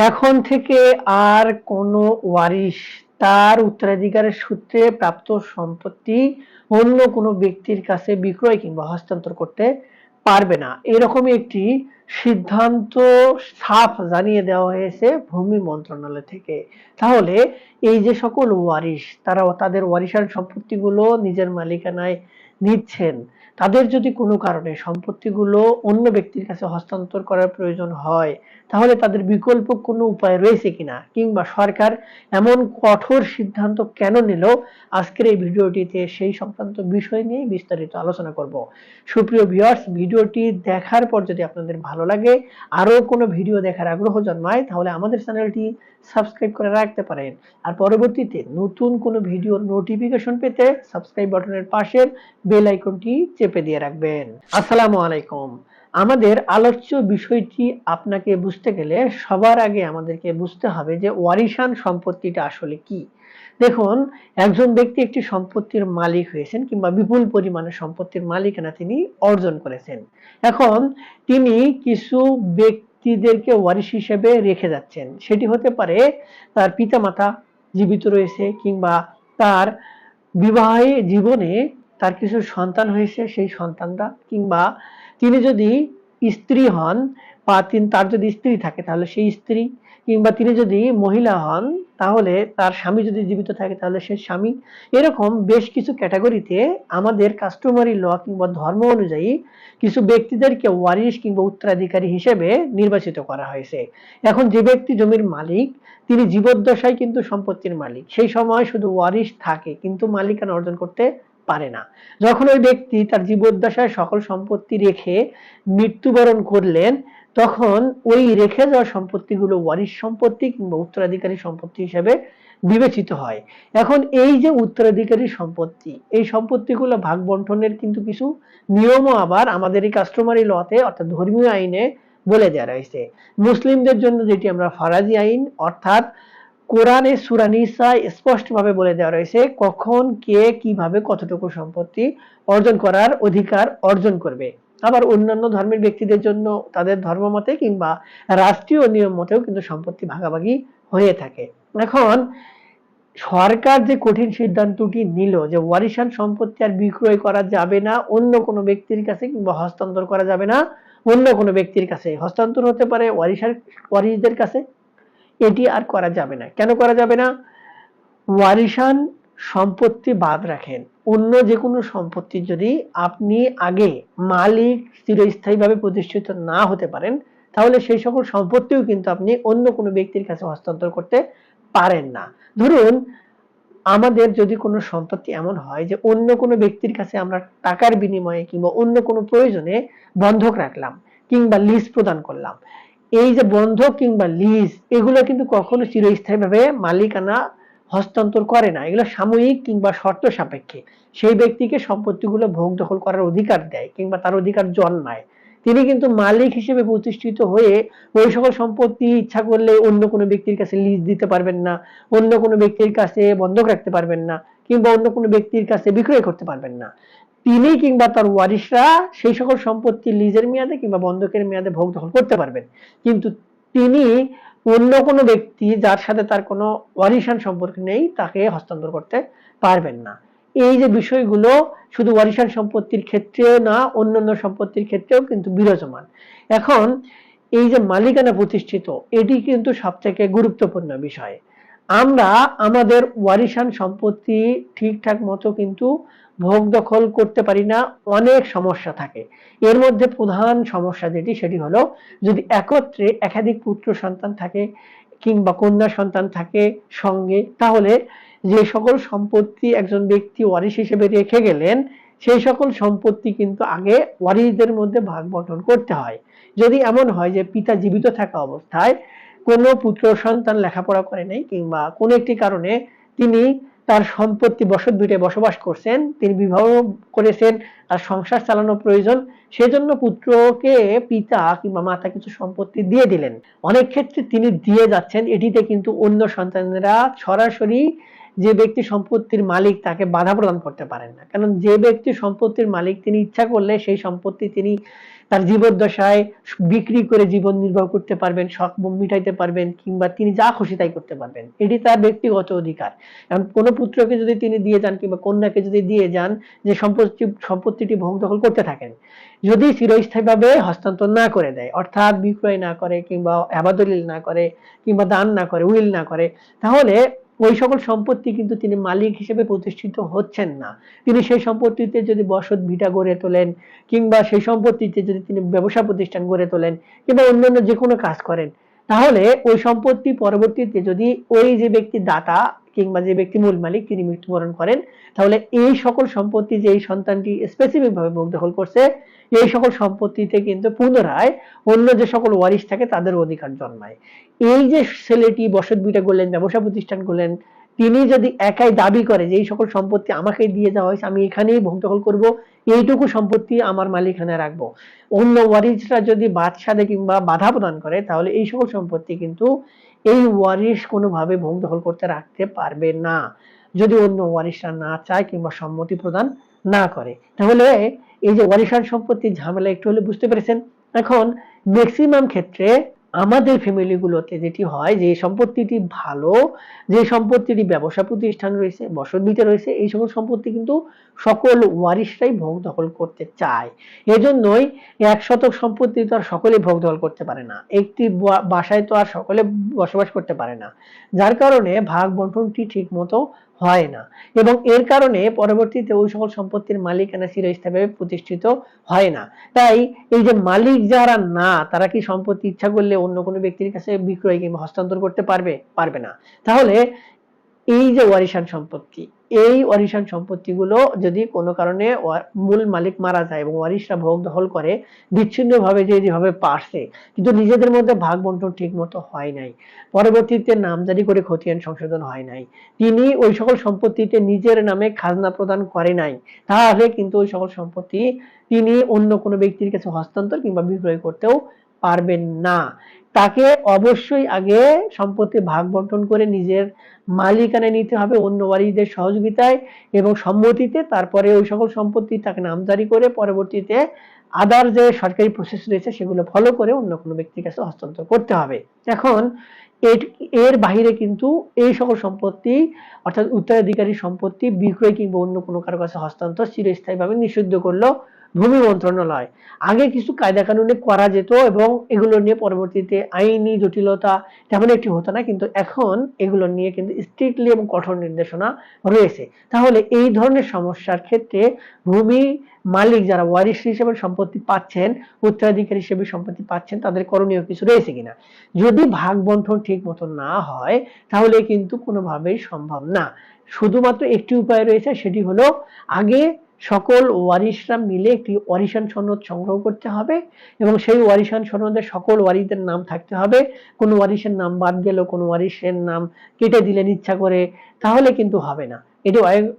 এখন থেকে আর কোনো ওয়ারিশ তার উত্তরাধিকারের সূত্রে প্রাপ্ত সম্পত্তি অন্য কোনো ব্যক্তির কাছে বিক্রয় কিংবা হস্তান্তর করতে পারবে না। এরকমই একটি সিদ্ধান্ত সাফ জানিয়ে দেওয়া হয়েছে ভূমি মন্ত্রণালয় থেকে। তাহলে এই যে সকল ওয়ারিশ, তারা তাদের ওয়ারিশান সম্পত্তিগুলো নিজের মালিকানায় নিচ্ছেন। তাদের যদি কোনো কারণে সম্পত্তিগুলো অন্য ব্যক্তির কাছে হস্তান্তর করার প্রয়োজন হয়, তাহলে তাদের বিকল্প কোনো উপায় রয়েছে কিনা? কিংবা সরকার এমন কঠোর সিদ্ধান্ত কেন নিল? আজকের এই ভিডিওটিতে সেই সংক্রান্ত বিষয় নিয়ে বিস্তারিত আলোচনা করব। সুপ্রিয় ভিউয়ার্স ভিডিওটি দেখার পর যদি আপনাদের ভালো লাগে, আরও কোনো ভিডিও দেখার আগ্রহ জন্মায়, তাহলে আমাদের চ্যানেলটি সাবস্ক্রাইব করে রাখতে পারেন। আর পরবর্তীতে নতুন কোনো ভিডিওর নোটিফিকেশন পেতে সাবস্ক্রাইব বাটনের পাশের বেল আইকনটি চেপে দিয়ে রাখবেন। আসসালামু আলাইকুম। আমাদের আলোচ্য বিষয়টি আপনাকে বুঝতে গেলে সবার আগে আমাদেরকে বুঝতে হবে যে ওয়ারিশান সম্পত্তিটা আসলে কি। দেখুন, একজন ব্যক্তি একটি সম্পত্তির মালিক হয়েছেন কিংবা বিপুল পরিমাণে সম্পত্তির মালিকানা তিনি অর্জন করেছেন। এখন তিনি কিছু ব্যক্তিদেরকে ওয়ারিশ হিসেবে রেখে যাচ্ছেন। সেটি হতে পারে তার পিতামাতা জীবিত রয়েছে কিংবা তার বিবাহে জীবনে তার কিছু সন্তান হয়েছে, সেই সন্তানরা, কিংবা তিনি যদি স্ত্রী হন বা তিনি, তার যদি স্ত্রী থাকে, তাহলে সেই স্ত্রী, কিংবা তিনি যদি মহিলা হন, তাহলে তার স্বামী যদি জীবিত থাকে, তাহলে সে স্বামী। এরকম বেশ কিছু ক্যাটাগরিতে আমাদের কাস্টমারি ল কিংবা ধর্ম অনুযায়ী কিছু ব্যক্তিদেরকে ওয়ারিশ কিংবা উত্তরাধিকারী হিসেবে নির্বাচিত করা হয়েছে। এখন যে ব্যক্তি জমির মালিক, তিনি জীবদ্দশায় কিন্তু সম্পত্তির মালিক। সেই সময় শুধু ওয়ারিশ থাকে, কিন্তু মালিকানা অর্জন করতে পারে না। যখন ওই ব্যক্তি তার জীবদ্দশায় সকল সম্পত্তি রেখে মৃত্যুবরণ করলেন, তখন ওই রেখে যাওয়া সম্পত্তিগুলো ওয়ারিশ সম্পত্তি কিংবা উত্তরাধিকারী সম্পত্তি হিসেবে বিবেচিত হয়। এখন এই যে উত্তরাধিকারী সম্পত্তি, এই সম্পত্তিগুলো ভাগ বন্টনের কিন্তু কিছু নিয়মও আবার আমাদের এই কাস্টমারি লতে, অর্থাৎ ধর্মীয় আইনে বলে দেওয়া রয়েছে। মুসলিমদের জন্য যেটি আমরা ফারাজি আইন, অর্থাৎ কোরআনে সুরানিসায় স্পষ্টভাবে বলে দেওয়া রয়েছে কখন, কে, কীভাবে কতটুকু সম্পত্তি অর্জন করার অধিকার অর্জন করবে। আবার অন্যান্য ধর্মের ব্যক্তিদের জন্য, তাদের ধর্ম মতে কিংবা রাষ্ট্রীয় নিয়ম মতেও কিন্তু সম্পত্তি ভাগাভাগি হয়ে থাকে। এখন, সরকার যে কঠিন সিদ্ধান্তটি নিল যে ওয়ারিশান সম্পত্তি আর বিক্রয় করা যাবে না, অন্য কোনো ব্যক্তির কাছে কিংবা হস্তান্তর করা যাবে না, অন্য কোনো ব্যক্তির কাছে। হস্তান্তর হতে পারে ওয়ারিশার, ওয়ারিশদের কাছে এটি আর করা যাবে না। কেন করা যাবে না? ওয়ারিশান সম্পত্তি বাদ রাখেন। অন্য যে কোনো সম্পত্তি যদি আপনি আগে মালিক চিরস্থায়ীভাবে প্রতিষ্ঠিত না হতে পারেন, তাহলে সেই সকল সম্পত্তিও কিন্তু আপনি অন্য কোনো ব্যক্তির কাছে হস্তান্তর করতে পারেন না। ধরুন, আমাদের যদি কোনো সম্পত্তি এমন হয় যে অন্য কোনো ব্যক্তির কাছে আমরা টাকার বিনিময়ে কিংবা অন্য কোনো প্রয়োজনে বন্ধক রাখলাম কিংবা লিজ প্রদান করলাম এই যে বন্ধক কিংবা লিজ, এগুলো কিন্তু কখনো চিরস্থায়ীভাবে মালিকানা হস্তান্তর করে না। এগুলো সাময়িক কিংবা শর্ত সাপেক্ষে। সেই ব্যক্তিকে সম্পত্তিগুলো ভোগ দখল করার অধিকার দেয় কিংবা তার অধিকার জন্মায়। তিনি কিন্তু মালিক হিসেবে প্রতিষ্ঠিত হয়ে ওই সকল সম্পত্তি ইচ্ছা করলে অন্য কোনো ব্যক্তির কাছে লিজ দিতে পারবেন না, অন্য কোনো ব্যক্তির কাছে বন্ধক রাখতে পারবেন না, কিংবা অন্য কোনো ব্যক্তির কাছে বিক্রয় করতে পারবেন না। তিনি কিংবা তার ওয়ারিশরা সেই সকল সম্পত্তি লিজের মেয়াদে কিংবা বন্ধকের মেয়াদে ভোগ দখল করতে পারবেন। কিন্তু তিনি অন্য কোনো ব্যক্তি যার সাথে তার কোনো ওয়ারিশান সম্পর্ক নেই, তাকে হস্তান্তর করতে পারবেন না। এই যে বিষয়গুলো, শুধু ওয়ারিশান সম্পত্তির ক্ষেত্রেও না, অন্যান্য সম্পত্তির ক্ষেত্রেও কিন্তু বিরাজমান। এখন এই যে মালিকানা প্রতিষ্ঠিত, এটি কিন্তু সবথেকে গুরুত্বপূর্ণ বিষয়। আমরা আমাদের ওয়ারিশান সম্পত্তি ঠিকঠাক মতো কিন্তু ভোগ দখল করতে পারি না, অনেক সমস্যা থাকে। এর মধ্যে প্রধান সমস্যা যেটি, সেটি হলো যদি একত্রে একাধিক পুত্র সন্তান থাকে কিংবা কন্যা সন্তান থাকে সঙ্গে, তাহলে যে সকল সম্পত্তি একজন ব্যক্তি ওয়ারিশ হিসেবে রেখে গেলেন, সেই সকল সম্পত্তি কিন্তু আগে ওয়ারিশদের মধ্যে ভাগ বন্টন করতে হয়। যদি এমন হয় যে পিতা জীবিত থাকা অবস্থায় কোনো পুত্র সন্তান লেখাপড়া করে নাই কিংবা কোনো একটি কারণে তিনি তার সম্পত্তি বসত দুইটে বসবাস করছেন, তিনি বিবাহ করেছেন তার সংসার চালানো প্রয়োজন, সেজন্য পুত্রকে পিতা কিংবা মাতা কিছু সম্পত্তি দিয়ে দিলেন। অনেক ক্ষেত্রে তিনি দিয়ে যাচ্ছেন, এটিতে কিন্তু অন্য সন্তানরা সরাসরি যে ব্যক্তি সম্পত্তির মালিক তাকে বাধা প্রদান করতে পারেন না। কারণ যে ব্যক্তি সম্পত্তির মালিক, তিনি ইচ্ছা করলে সেই সম্পত্তি তিনি তার জীবদ্দশায় বিক্রি করে জীবন নির্বাহ করতে পারবেন, শখ মিটাইতে পারবেন, কিংবা তিনি যা খুশি তাই করতে পারবেন। এটি তার ব্যক্তিগত অধিকার। কারণ কোনো পুত্রকে যদি তিনি দিয়ে যান কিংবা কন্যাকে যদি দিয়ে যান, যে সম্পত্তি, সম্পত্তিটি ভোগ দখল করতে থাকেন, যদি চিরস্থায়ীভাবে হস্তান্তর না করে দেয়, অর্থাৎ বিক্রয় না করে কিংবা আবাদলিল না করে, কিংবা দান না করে, উইল না করে, তাহলে ওই সকল সম্পত্তি কিন্তু তিনি মালিক হিসেবে প্রতিষ্ঠিত হচ্ছেন না। তিনি সেই সম্পত্তিতে যদি বসত ভিটা গড়ে তোলেন, কিংবা সেই সম্পত্তিতে যদি তিনি ব্যবসা প্রতিষ্ঠান গড়ে তোলেন, কিংবা অন্যান্য যে কোনো কাজ করেন, তাহলে ওই সম্পত্তি পরবর্তীতে যদি ওই যে ব্যক্তি দাতা কিংবা যে ব্যক্তি মূল মালিক তিনি মৃত্যুবরণ করেন, তাহলে এই সকল সম্পত্তি যে এই সন্তানটি স্পেসিফিক ভাবে ভোগ দখল করছে, এই সকল সম্পত্তিতে কিন্তু পুনরায় অন্য যে সকল ওয়ারিশ থাকে তাদের অধিকার জন্মায়। এই যে ছেলেটি বসত বিটা করলেন ব্যবসা প্রতিষ্ঠান করলেন তিনি যদি একাই দাবি করে যে এই সকল সম্পত্তি আমাকে দিয়ে দেওয়া হয়েছে, আমি এখানেই ভোগ দখল করব, এইটুকু সম্পত্তি আমার মালিকানা রাখব। অন্য ওয়ারিশরা যদি বাদ সাধে কিংবা বাধা প্রদান করে, তাহলে এই সকল সম্পত্তি কিন্তু এই ওয়ারিশ কোনোভাবে ভোগ দখল করতে রাখতে পারবে না। যদি অন্য ওয়ারিশরা না চায় কিংবা সম্মতি প্রদান না করে। তাহলে এই যে ওয়ারিশান সম্পত্তির ঝামেলা একটু হলে বুঝতে পেরেছেন। এখন ম্যাক্সিমাম ক্ষেত্রে আমাদের ফ্যামিলিগুলোতে যেটি হয় যে সম্পত্তিটি ভালো, যে সম্পত্তিটি ব্যবসা প্রতিষ্ঠান রয়েছে বসতভিটা রয়েছে, এই সকল সম্পত্তি কিন্তু সকল ওয়ারিশরাই ভোগ দখল করতে চায়। এজন্যই এক শতক সম্পত্তি তো আর সকলে ভোগ দখল করতে পারে না। একটি বাসায় তো আর সকলে বসবাস করতে পারে না। যার কারণে ভাগ বন্টনটি ঠিক মতো হয় না। এবং এর কারণে পরবর্তীতে ওই সকল সম্পত্তির মালিকানা চিরস্থায়ীভাবে প্রতিষ্ঠিত হয় না। তাই এই যে মালিক যারা না, তারা কি সম্পত্তি ইচ্ছা করলে অন্য কোনো ব্যক্তির কাছে বিক্রয় কিংবা হস্তান্তর করতে পারবে? পারবে না। তাহলে এই যে ওয়ারিশান সম্পত্তি এই ওয়ারিশান সম্পত্তিগুলো যদি কোনো কারণে মূল মালিক মারা যায় এবং ওয়ারিশরা ভোগ দখল করে, বিচ্ছিন্নভাবে যে যেভাবে পারছে, কিন্তু নিজেদের মধ্যে ভাগ বন্টন ঠিক মতো হয় নাই। পরবর্তীতে নামজারি করে খতিয়ান সংশোধন হয় নাই। তিনি ওই সকল সম্পত্তিতে নিজের নামে খাজনা প্রদান করে নাই। তাহলে কিন্তু ওই সকল সম্পত্তি তিনি অন্য কোনো ব্যক্তির কাছে হস্তান্তর কিংবা বিক্রয় করতেও পারবেন না। তাকে অবশ্যই আগে সম্পত্তি ভাগ বন্টন করে নিজের মালিকানা নিতে হবে অন্য বাড়িদের সহযোগিতায় এবং সম্মতিতে। তারপরে ওই সকল সম্পত্তি তাকে নামজারি করে পরবর্তীতে আদার যে সরকারি প্রসেস রয়েছে সেগুলো ফলো করে অন্য কোনো ব্যক্তির কাছে হস্তান্তর করতে হবে। এখন এর বাহিরে কিন্তু এই সকল সম্পত্তি, অর্থাৎ উত্তরাধিকারী সম্পত্তি, বিক্রয় কিংবা অন্য কোনো কারও কাছে হস্তান্তর চিরস্থায়ীভাবে নিষিদ্ধ করল। ভূমি মন্ত্রণালয়। আগে কিছু কায়দা কানুনে করা যেত এবং এগুলো নিয়ে পরবর্তীতে আইনি জটিলতা তেমন একটি হতো না, কিন্তু এখন এগুলো নিয়ে কিন্তু স্ট্রিক্টলি এবং কঠোর নির্দেশনা রয়েছে। তাহলে এই ধরনের সমস্যার ক্ষেত্রে ভূমি মালিক যারা ওয়ারিশ হিসেবে সম্পত্তি পাচ্ছেন, উত্তরাধিকারী হিসেবে সম্পত্তি পাচ্ছেন, তাদের করণীয় কিছু রয়েছে কিনা? যদি ভাগ বন্টন ঠিক মতো না হয়, তাহলে কিন্তু কোনোভাবেই সম্ভব না। শুধুমাত্র একটি উপায় রয়েছে, সেটি হলো আগে সকল ওয়ারিশরা মিলে একটি ওয়ারিশান সনদ সংগ্রহ করতে হবে এবং সেই ওয়ারিশান সনদে সকল ওয়ারিদের নাম থাকতে হবে। কোনো ওয়ারিশের নাম বাদ গেল, কোনো ওয়ারিশের নাম কেটে দিলেন ইচ্ছা করে, তাহলে কিন্তু হবে না। এটি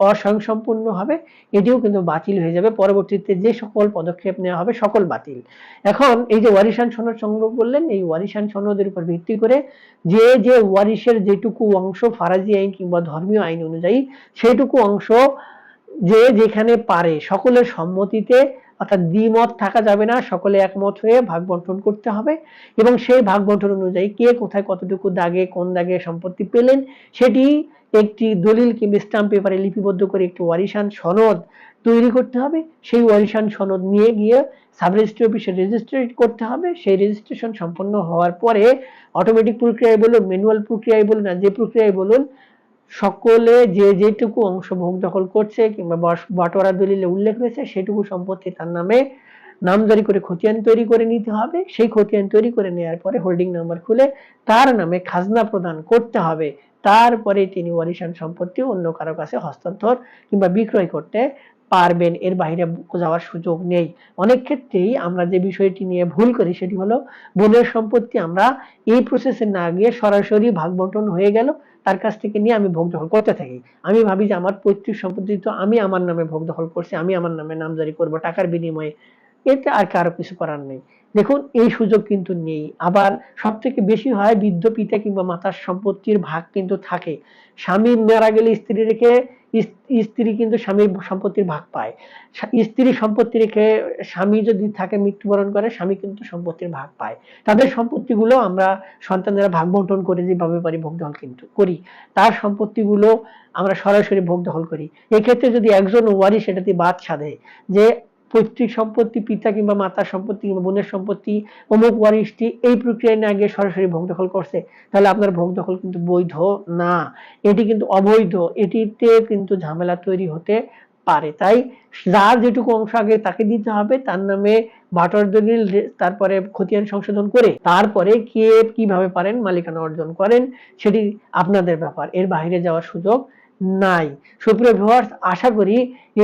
অস্বয়ংসম্পূর্ণ হবে, এটিও কিন্তু বাতিল হয়ে যাবে। পরবর্তীতে যে সকল পদক্ষেপ নেওয়া হবে সকল বাতিল। এখন এই যে ওয়ারিশান সনদ সংগ্রহ করলেন, এই ওয়ারিশান সনদের উপর ভিত্তি করে যে যে ওয়ারিশের যেটুকু অংশ ফারাজি আইন কিংবা ধর্মীয় আইন অনুযায়ী সেটুকু অংশ যে যেখানে পারে সকলের সম্মতিতে অর্থাৎ দ্বিমত থাকা যাবে না, সকলে একমত হয়ে ভাগ বন্টন করতে হবে এবং সেই ভাগ বন্টন অনুযায়ী কে কোথায় কতটুকু দাগে, কোন দাগে সম্পত্তি পেলেন সেটি একটি দলিল কিংবা স্টাম্প পেপারে লিপিবদ্ধ করে একটি ওয়ারিশান সনদ তৈরি করতে হবে। সেই ওয়ারিশান সনদ নিয়ে গিয়ে সাব রেজিস্ট্রি অফিসে রেজিস্ট্রেট করতে হবে। সেই রেজিস্ট্রেশন সম্পন্ন হওয়ার পরে অটোমেটিক প্রক্রিয়ায় বলুন ম্যানুয়াল প্রক্রিয়ায় বলুন আর যে প্রক্রিয়ায় বলুন সকলে যে যেটুকু অংশ ভোগ দখল করছে কিংবা বাটোয়ারা দলিলে উল্লেখ রয়েছে, সেটুকু সম্পত্তি তার নামে নামজারি করে খতিয়ান তৈরি করে নিতে হবে। সেই খতিয়ান তৈরি করে নেওয়ার পরে হোল্ডিং নাম্বার খুলে তার নামে খাজনা প্রদান করতে হবে। তারপরে তিনি ওয়ারিশান সম্পত্তি অন্য কারও কাছে হস্তান্তর কিংবা বিক্রয় করতে পারবেন, এর বাইরে যাওয়ার সুযোগ নেই। অনেক ক্ষেত্রেই আমরা যে বিষয়টি নিয়ে ভুল করি সেটি হলো বোনের সম্পত্তি আমরা এই প্রসেসে না গিয়ে সরাসরি ভাগ বন্টন হয়ে গেল, তার কাছ থেকে নিয়ে আমি ভোগ দখল করতে থাকি। আমি ভাবি যে আমার পৈতৃক সম্পত্তি তো আমি আমার নামে ভোগ দখল করছি, আমি আমার নামে নামজারি করব টাকার বিনিময়ে। এতে আর কারও কিছু করার নেই। দেখুন, এই সুযোগ কিন্তু নেই। আবার সব থেকে বেশি হয় বৃদ্ধ পিতা কিংবা মাতার সম্পত্তির ভাগ কিন্তু থাকে। স্বামী মারা গেলে স্ত্রী রেখে স্ত্রী কিন্তু স্বামীর সম্পত্তির ভাগ পায়। স্ত্রী সম্পত্তি রেখে স্বামী যদি থাকে মৃত্যুবরণ করে, স্বামী কিন্তু সম্পত্তির ভাগ পায়। তাদের সম্পত্তিগুলো আমরা সন্তানেরা ভাগ বন্টন করে যেভাবে পারি ভোগ দখল কিন্তু করি। তার সম্পত্তিগুলো আমরা সরাসরি ভোগ দখল করি। এক্ষেত্রে যদি একজন ওয়ারি সেটাতে বাদ সাধে যে পৈতৃক সম্পত্তি, পিতা কিংবা মাতার সম্পত্তি কিংবা বোনের সম্পত্তি, অমুক ওয়ারিশটি এই প্রক্রিয়ায় না গিয়ে সরাসরি ভোগ দখল করছে, তাহলে আপনার ভোগ দখল কিন্তু বৈধ না। এটি কিন্তু অবৈধ, এটিতে কিন্তু ঝামেলা তৈরি হতে পারে। তাই যার যেটুকু অংশ আগে তাকে দিতে হবে, তার নামে বাটর দলিল, তারপরে খতিয়ান সংশোধন করে তারপরে কে কীভাবে পারেন, মালিকানা অর্জন করেন, সেটি আপনাদের ব্যাপার। এর বাইরে যাওয়ার সুযোগ নাই। সুপ্রিয় ভিউয়ার্স আশা করি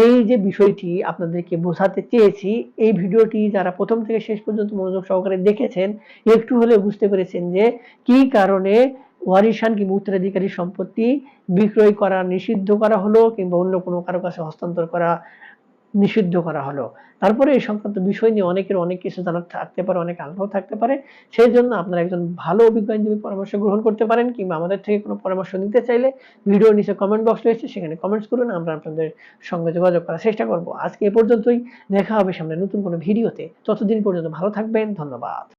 এই যে বিষয়টি আপনাদেরকে বোঝাতে চেয়েছি, এই ভিডিওটি যারা প্রথম থেকে শেষ পর্যন্ত মনোযোগ সহকারে দেখেছেন, একটু হলে বুঝতে পেরেছেন যে কি কারণে ওয়ারিশান কিংবা উত্তরাধিকারী সম্পত্তি বিক্রয় করা নিষিদ্ধ করা হলো কিংবা অন্য কোনো কারও কাছে হস্তান্তর করা নিষিদ্ধ করা হলো। তারপরে এই সংক্রান্ত বিষয় নিয়ে অনেকের অনেক কিছু জানার থাকতে পারে, অনেক আগ্রহ থাকতে পারে। সেই জন্য আপনারা একজন ভালো অভিজ্ঞ পরামর্শ গ্রহণ করতে পারেন কিংবা আমাদের থেকে কোনো পরামর্শ নিতে চাইলে ভিডিওর নিচে কমেন্ট বক্স রয়েছে, সেখানে কমেন্টস করুন, আমরা আপনাদের সঙ্গে যোগাযোগ করার চেষ্টা করব। আজকে এ পর্যন্তই, দেখা হবে সামনে নতুন কোনো ভিডিওতে। ততদিন পর্যন্ত ভালো থাকবেন, ধন্যবাদ।